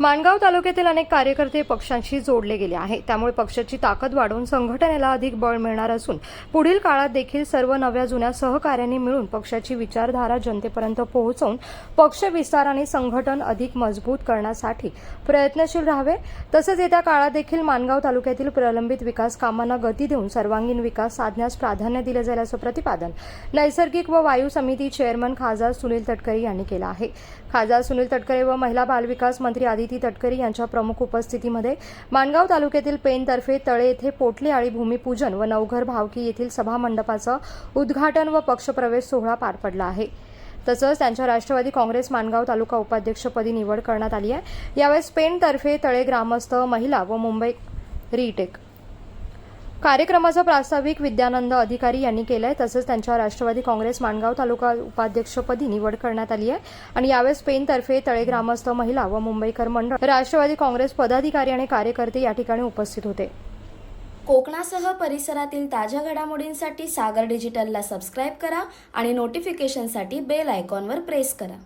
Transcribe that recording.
माणगाव तालुक्यातील अनेक कार्यकर्ते पक्षांशी जोडले गेले आहे. त्यामुळे पक्षाची ताकद वाढवून संघटनेला अधिक बळ मिळणार असून पुढील काळात देखील सर्व नव्या जुन्या सहकार्यांनी मिळून पक्षाची विचारधारा जनतेपर्यंत पोहोचवून पक्ष विस्तार आणि संघटन अधिक मजबूत करण्यासाठी प्रयत्नशील राहावे. तसंच येत्या काळात देखील माणगाव तालुक्यातील प्रलंबित विकास कामांना गती देऊन सर्वांगीण विकास साधण्यास प्राधान्य दिले जाईल असं प्रतिपादन नैसर्गिक व वायू समिती चेअरमन खासदार सुनील तटकरे यांनी केलं आहे. खासदार सुनील तटकरे व महिला बालविकास मंत्री आदिती तटकरी यांच्या प्रमुख उपस्थितीमध्ये माणगाव तालुक्यातील पेनतर्फे तळे येथे पोटली आळी भूमिपूजन व नवघर भावकी येथील सभामंडपाचं उद्घाटन व पक्षप्रवेश सोहळा पार पडला आहे. तसंच त्यांच्या राष्ट्रवादी काँग्रेस माणगाव तालुका उपाध्यक्षपदी निवड करण्यात आली आहे. यावेळेस पेनतर्फे तळे ग्रामस्थ महिला व मुंबई रिटेक कार्यक्रमाचं प्रास्ताविक विद्यानंद अधिकारी यांनी केलंय तसंच त्यांच्या राष्ट्रवादी काँग्रेस माणगाव तालुका उपाध्यक्षपदी निवड करण्यात आली आहे. आणि यावेळेस पेनतर्फे तळे ग्रामस्थ महिला व मुंबईकर मंडळ राष्ट्रवादी काँग्रेस पदाधिकारी आणि कार्यकर्ते या ठिकाणी उपस्थित होते. कोकणासह परिसरातील ताज्या घडामोडींसाठी सागर डिजिटलला सबस्क्राईब करा आणि नोटिफिकेशनसाठी बेल आयकॉनवर प्रेस करा.